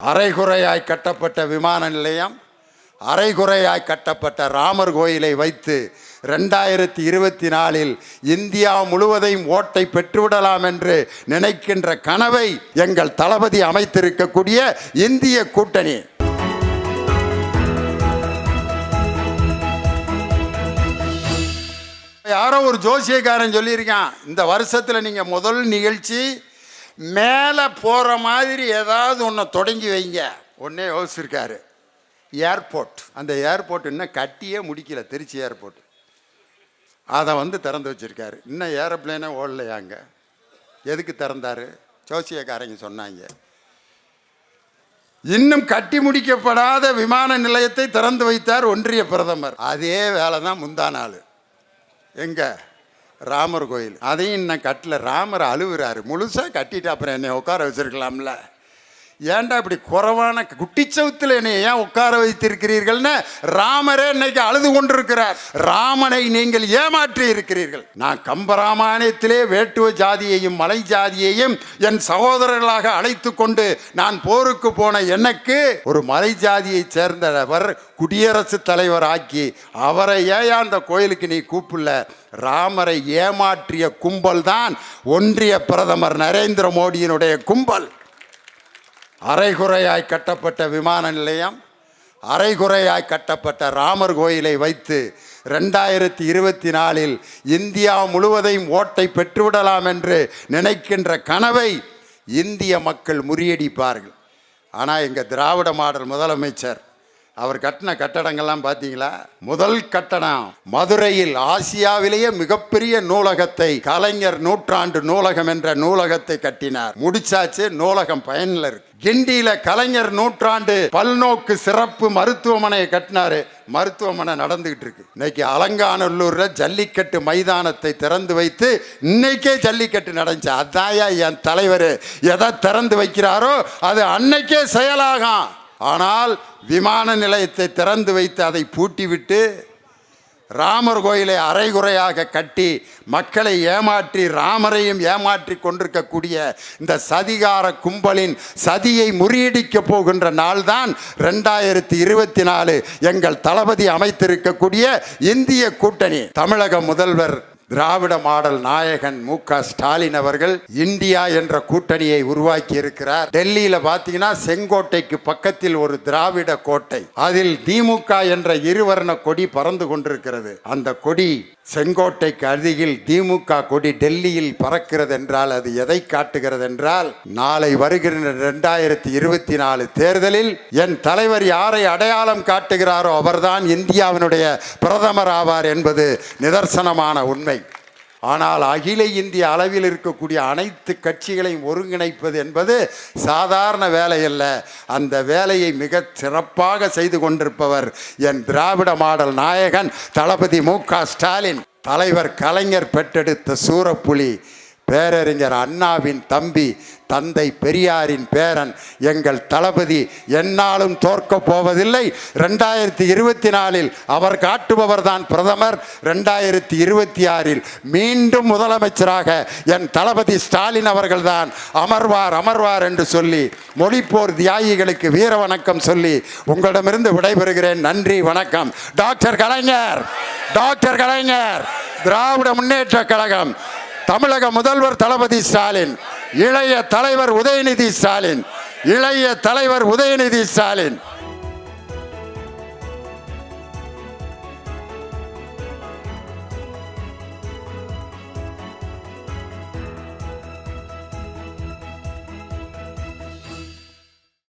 அரைகுறையாய் கட்டப்பட்ட விமான நிலையம் அரைகுறையாய் கட்டப்பட்ட ராமர் கோயிலை வைத்து ரெண்டாயிரத்தி இருபத்தி நாலில் இந்தியா முழுவதையும் ஓட்டை பெற்றுவிடலாம் என்று நினைக்கின்ற கனவை எங்கள் தளபதி அமைத்திருக்கக்கூடிய இந்திய கூட்டணி. யாரோ ஒரு ஜோசியக்காரன் சொல்லியிருக்கான் இந்த வருஷத்தில் நீங்கள் முதல் நிகழ்ச்சி மேலே போகிற மாதிரி ஏதாவது ஒன்று தொடங்கி வைங்க. ஒன்றே யோசிச்சிருக்காரு. ஏர்போர்ட் அந்த ஏர்போர்ட் இன்னும் கட்டியே முடிக்கல திருச்சி ஏர்போர்ட் அதை வந்து திறந்து வச்சுருக்காரு. இன்னும் ஏரோப்ளேனே ஓடலையாங்க எதுக்கு திறந்தார்? ஜோசியக்காரங்க சொன்னாங்க. இன்னும் கட்டி முடிக்கப்படாத விமான நிலையத்தை திறந்து வைத்தார் ஒன்றிய பிரதமர். அதே வேலை தான் முந்தா நாள். எங்கே? ராமர் கோயில். அதையும் இன்னும் கட்டல. ராமர் அழுவுறாரு. முழுசாக கட்டிட்டு அப்புறம் என்னை உட்கார வச்சிருக்கலாம்ல. ஏன்டா இப்படி குறைவான குட்டிச்சவுத்தில் என்னை ஏன் உட்கார வைத்திருக்கிறீர்கள்னு ராமரே இன்னைக்கு அழுது கொண்டிருக்கிறார். ராமனை நீங்கள் ஏமாற்றி இருக்கிறீர்கள். நான் கம்பராமாயணத்திலே வேட்டுவ ஜாதியையும் மலை ஜாதியையும் என் சகோதரர்களாக அழைத்து கொண்டு நான் போருக்கு போன எனக்கு ஒரு மலை ஜாதியை சேர்ந்தவர் குடியரசுத் தலைவர் ஆக்கி அவரை ஏன் அந்த கோயிலுக்கு நீ கூப்பிடல? ராமரை ஏமாற்றிய கும்பல் தான் ஒன்றிய பிரதமர் நரேந்திர மோடியினுடைய கும்பல். அரைகுறையாய் கட்டப்பட்ட விமான நிலையம் அரைகுறையாய் கட்டப்பட்ட ராமர் கோயிலை வைத்து ரெண்டாயிரத்தி இருபத்தி நாலில் இந்தியா முழுவதையும் ஓட்டை பெற்றுவிடலாம் என்று நினைக்கின்ற கனவை இந்திய மக்கள் முறியடிப்பார்கள். ஆனால் எங்கள் திராவிட மாடல் முதலமைச்சர் அவர் கட்டின கட்டடங்கள்லாம் பார்த்தீங்களா? முதல் கட்டடம் மதுரையில் ஆசியாவிலேயே மிகப்பெரிய நூலகத்தை கலைஞர் நூற்றாண்டு நூலகம் என்ற நூலகத்தை கட்டினார். முடிச்சாச்சு நூலகம் பயனில் இருக்கு. கிண்டியில கலைஞர் நூற்றாண்டு பல்நோக்கு சிறப்பு மருத்துவமனையை கட்டினாரு. மருத்துவமனை நடந்துகிட்டு இருக்கு. இன்னைக்கு அலங்காநல்லூர்ல ஜல்லிக்கட்டு மைதானத்தை திறந்து வைத்து இன்னைக்கே ஜல்லிக்கட்டு நடந்துச்சு. அதாயா என் தலைவர் எதை திறந்து வைக்கிறாரோ அது அன்னைக்கே செயலாகும். ஆனால் விமான நிலையத்தை திறந்து வைத்து அதை பூட்டிவிட்டு ராமர் கோயிலை அரைகுறையாக கட்டி மக்களை ஏமாற்றி ராமரையும் ஏமாற்றி கொண்டிருக்கக்கூடிய இந்த சதிகார கும்பலின் சதியை முறியடிக்கப் போகின்ற நாள்தான் ரெண்டாயிரத்தி இருபத்தி நாலு எங்கள் தளபதி அமைத்திருக்கக்கூடிய இந்திய கூட்டணி. தமிழக முதல்வர் திராவிட மாடல் நாயகன் மு க. ஸ்டாலின் அவர்கள் இந்தியா என்ற கூட்டணியை உருவாக்கி இருக்கிறார் டெல்லியில பாத்தீங்கன்னா செங்கோட்டைக்கு பக்கத்தில் ஒரு திராவிட கோட்டை. அதில் திமுக என்ற இருவர்ண கொடி பறந்து கொண்டிருக்கிறது. அந்த கொடி செங்கோட்டைக்கு அருகில் திமுக கொடி டெல்லியில் பறக்கிறது என்றால் அது எதை காட்டுகிறது என்றால் நாளை வருகிற ரெண்டாயிரத்தி இருபத்தி நாலு தேர்தலில் என் தலைவர் யாரை அடையாளம் காட்டுகிறாரோ அவர்தான் இந்தியாவினுடைய பிரதமர் ஆவார் என்பது நிதர்சனமான உண்மை. ஆனால் அகில இந்திய அளவில் இருக்கக்கூடிய அனைத்து கட்சிகளையும் ஒருங்கிணைப்பது என்பது சாதாரண வேலை அல்ல. அந்த வேலையை மிக சிறப்பாக செய்து கொண்டிருப்பவர் என் திராவிட மாடல் நாயகன் தளபதி மு க ஸ்டாலின். தலைவர் கலைஞர் பெற்றெடுத்த சூரப்புலி பேரறிஞர் அண்ணாவின் தம்பி தந்தை பெரியாரின் பேரன் எங்கள் தளபதி என்னாலும் தோற்கப் போவதில்லை. ரெண்டாயிரத்தி இருபத்தி நாலில் அவர் காட்டுபவர் தான் பிரதமர். ரெண்டாயிரத்தி இருபத்தி ஆறில் மீண்டும் முதலமைச்சராக என் தளபதி ஸ்டாலின் அவர்கள்தான் அமர்வார் அமர்வார் என்று சொல்லி மொழிப்போர் தியாகிகளுக்கு வீர வணக்கம் சொல்லி உங்களிடமிருந்து விடைபெறுகிறேன். நன்றி வணக்கம். டாக்டர் கலைஞர் டாக்டர் கலைஞர் திராவிட முன்னேற்ற கழகம் தமிழக முதல்வர் தளபதி ஸ்டாலின் இளைய தலைவர் உதயநிதி ஸ்டாலின் இளைய தலைவர் உதயநிதி ஸ்டாலின்.